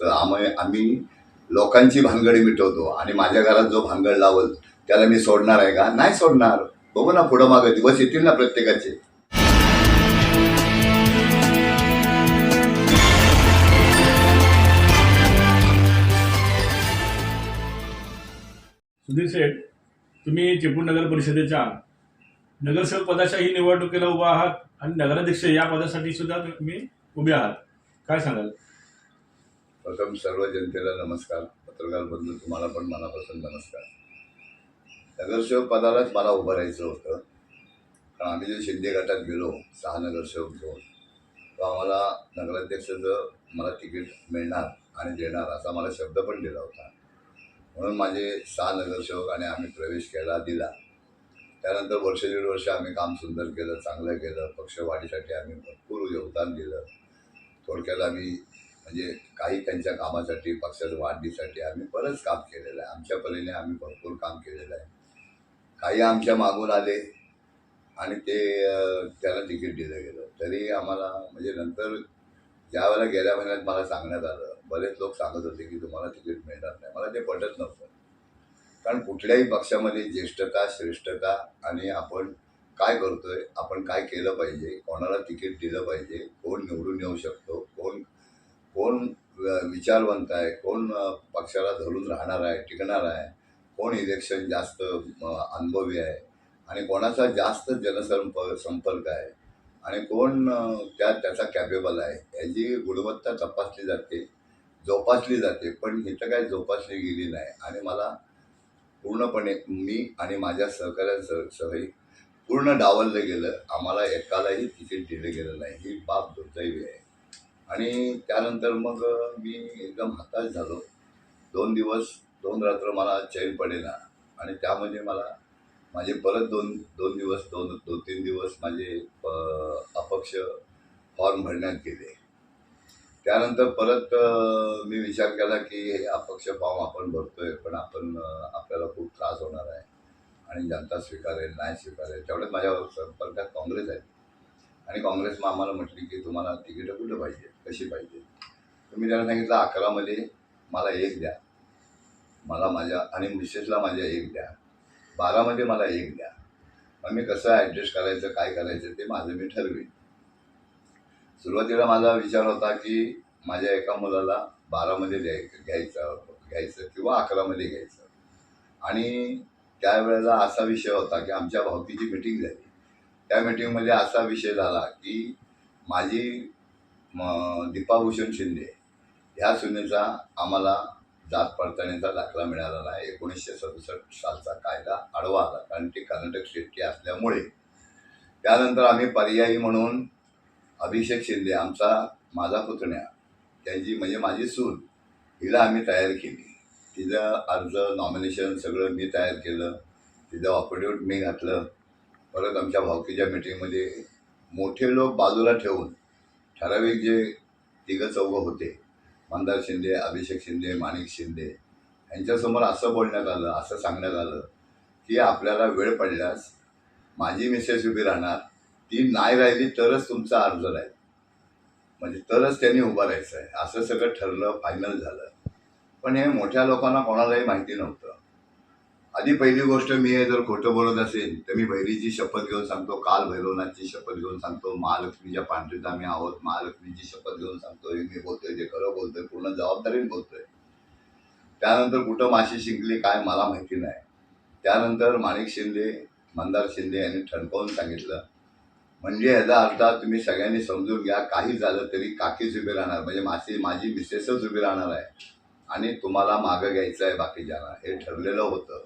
तर आम्ही आम्ही लोकांची भानगडी मिटवतो आणि माझ्या घरात जो भानगड लावल त्याला मी सोडणार आहे का? नाही सोडणार. बघू ना पुढं मागं. दिवस येतील ना प्रत्येकाचे. सुधीर शेठ तुम्ही चिपळूण नगर परिषदेच्या नगरसेवक पदाच्या ही निवडणुकीला उभा आहात आणि नगराध्यक्ष या पदासाठी सुद्धा तुम्ही उभे आहात. काय सांगाल? प्रथम सर्व जनतेला नमस्कार. पत्रकार बंधू तुम्हाला पण मनापासून नमस्कार. नगरसेवक पदालाच मला उभं राहायचं होतं. कारण आम्ही जे शिंदे गटात गेलो सहा नगरसेवक घेऊन तो आम्हाला नगराध्यक्षाचं मला तिकीट मिळणार आणि देणार असा मला शब्द पण दिला होता. म्हणून माझे सहा नगरसेवक आणि आम्ही प्रवेश केला दिला. त्यानंतर वर्ष दीड वर्ष आम्ही काम सुंदर केलं चांगलं केलं पक्षवाढीसाठी आम्ही भरपूर योगदान दिलं. थोडक्यात आम्ही म्हणजे काही त्यांच्या कामासाठी पक्षाच्या वाढीसाठी आम्ही बरंच काम केलेलं आहे. आमच्या परीने आम्ही भरपूर काम केलेलं आहे. काही आमच्या मागून आले आणि ते त्याला तिकीट दिलं गेलं. तरी आम्हाला म्हणजे नंतर ज्या वेळेला गेल्या महिन्यात मला सांगण्यात आलं बरेच लोक सांगत होते की तुम्हाला तिकीट मिळणार नाही. मला ते पटत नव्हतं. कारण कुठल्याही पक्षामध्ये ज्येष्ठता श्रेष्ठता आणि आपण काय करतोय आपण काय केलं पाहिजे कोणाला तिकीट दिलं पाहिजे कोण निवडून येऊ शकतो कोण विचारवंत आहे कोण पक्षाला धरून राहणार आहे टिकणार आहे कोण इलेक्शन जास्त अनुभवी आहे आणि कोणाचा जास्त जनसंप संपर्क आहे आणि कोण त्या त्याचा कॅपेबल आहे याची गुणवत्ता तपासली जाते जोपासली जाते पण इथं काय जोपासली गेली नाही आणि मला पूर्णपणे मी आणि माझ्या सहकाऱ्यांसह सहही पूर्ण डावललं गेलं आम्हाला एकालाही तिकीट दिलं गेलं नाही ही बाब दुर्दैवी आहे. आणि त्यानंतर मग मी एकदम हताश झालो. दोन दिवस दोन रात्र मला चैन पडेना आणि त्यामध्ये मला माझे परत दोन दोन दिवस दोन दोन तीन दिवस माझे अपक्ष फॉर्म भरण्यात गेले. त्यानंतर परत मी विचार केला की हे अपक्ष फॉर्म आपण भरतोय पण आपण आपल्याला खूप त्रास होणार आहे आणि जनता स्वीकारेल नाही स्वीकारेल. तेवढ्यात माझ्या संपर्कात काँग्रेस आहे. आणि काँग्रेस मग आम्हाला म्हटली की तुम्हाला तिकीटं कुठं पाहिजे? कशी पाहिजे? तर मी त्यांना सांगितलं अकरामध्ये मला एक द्या. मला माझ्या आणि मिसेसला माझ्या एक द्या. बारामध्ये मला एक द्या. मग मी कसं ॲडजस्ट करायचं काय करायचं ते माझं मी ठरवेन. सुरुवातीला माझा विचार होता की माझ्या एका मुलाला बारामध्ये द्याय घ्यायचं घ्यायचं किंवा अकरामध्ये घ्यायचं. आणि त्यावेळेला असा विषय होता की आमच्या भावकीची मिटिंग झाली. त्या मिटिंगमध्ये असा विषय झाला की माझी म, दीपाभूषण शिंदे ह्या सुनेचा आम्हाला जात पडताळणीचा दाखला मिळाला नाही एकोणीसशे सदुसष्ट सालचा कायदा आडवा आला. कारण ती कर्नाटक स्टेटची असल्यामुळे त्यानंतर आम्ही पर्यायी म्हणून अभिषेक शिंदे आमचा माझा पुतण्या त्यांची म्हणजे माझी सून हिला आम्ही तयार केली. तिचं अर्ज नॉमिनेशन सगळं मी तयार केलं. तिचं ऑफिडेविट मी घातलं. परत आमच्या भावकीच्या मिटिंगमध्ये मोठे लोक बाजूला ठेवून ठराविक जे तिघं चौघं होते मंदार शिंदे अभिषेक शिंदे माणिक शिंदे यांच्यासमोर असं बोलण्यात आलं असं सांगण्यात आलं की आपल्याला वेळ पडल्यास माझी मिसेस उभी राहणार ती नाही राहिली तरच तुमचा अर्ज राहील. म्हणजे तरच त्यांनी उभं राहायचं आहे असं सगळं ठरलं फायनल झालं. पण हे मोठ्या लोकांना कोणालाही माहिती नव्हतं. आधी पहिली गोष्ट मी हे जर खोटं बोलत असेल तर मी भैरीची शपथ घेऊन सांगतो काल भैरवनाथची शपथ घेऊन सांगतो महालक्ष्मीच्या पांढरीत आम्ही आहोत महालक्ष्मीची शपथ घेऊन सांगतो हे मी बोलतोय जे खरं बोलतोय पूर्ण जबाबदारीने बोलतोय. त्यानंतर कुठं माशी शिंकली काय मला माहिती नाही. त्यानंतर माणिक शिंदे मंदार शिंदे यांनी ठणकावून सांगितलं म्हणजे याचा अर्थ तुम्ही सगळ्यांनी समजून घ्या काही झालं तरी काकीच उभी राहणार म्हणजे माझी माझी मिसेसच उभी राहणार आहे आणि तुम्हाला मागं घ्यायचं आहे बाकीच्यांना. हे ठरलेलं होतं.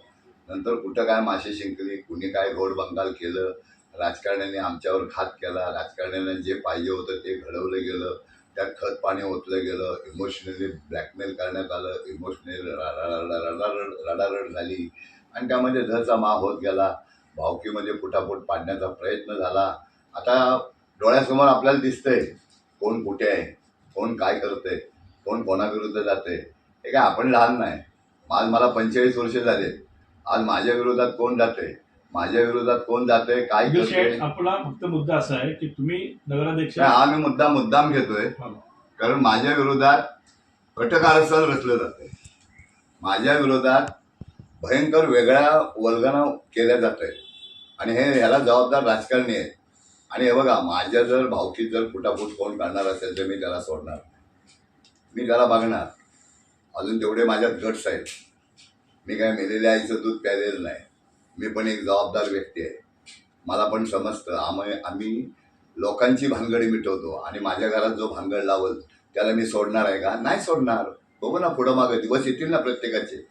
नंतर कुठं काय मासे शिंकली कुणी काय घोड बंगाल केलं राजकारण्याने आमच्यावर घात केला राजकारण्याने जे पाहिजे होतं ते घडवलं गेलं त्यात खत पाणी ओतलं गेलं इमोशनली ब्लॅकमेल करण्यात आलं इमोशनली रडारड झाली. आणि त्यामध्ये धरचा मा होत गेला भावकीमध्ये फुटाफूट पाडण्याचा प्रयत्न झाला. आता डोळ्यासमोर आपल्याला दिसतंय कोण कुठे आहे कोण काय करतंय कोण कोणाविरुद्ध जाते हे काय आपण लहान नाही. आज मला पंचेचाळीस वर्ष झाले. आज माझ्या विरोधात कोण जाते माझ्या विरोधात कोण जाते काय शेठ आपला फक्त मुद्दा असा आहे की तुम्ही नगराध्यक्ष हा मी मुद्दा मुद्दाम घेतोय. कारण माझ्या विरोधात कटक आरक्षण रचलं जातंय. माझ्या विरोधात भयंकर वेगळ्या वल्गना केल्या जात आहे आणि हे ह्याला जबाबदार राजकारणी आहेत. आणि हे बघा माझ्या जर भावकीत जर फुटाफूट कोण काढणार असेल तर मी त्याला सोडणार मी त्याला बघणार. अजून तेवढे माझ्यात गट्स आहेत. मी काय मेलेल्या आईचं दूध प्यालेलं नाही. मी पण एक जबाबदार व्यक्ती आहे. मला पण समजतं. आम्ही आम्ही लोकांची भानगडी मिटवतो आणि माझ्या घरात जो भानगड लावल त्याला मी सोडणार आहे का? नाही सोडणार. बघू ना पुढं मागं. दिवस येतील ना प्रत्येकाचे.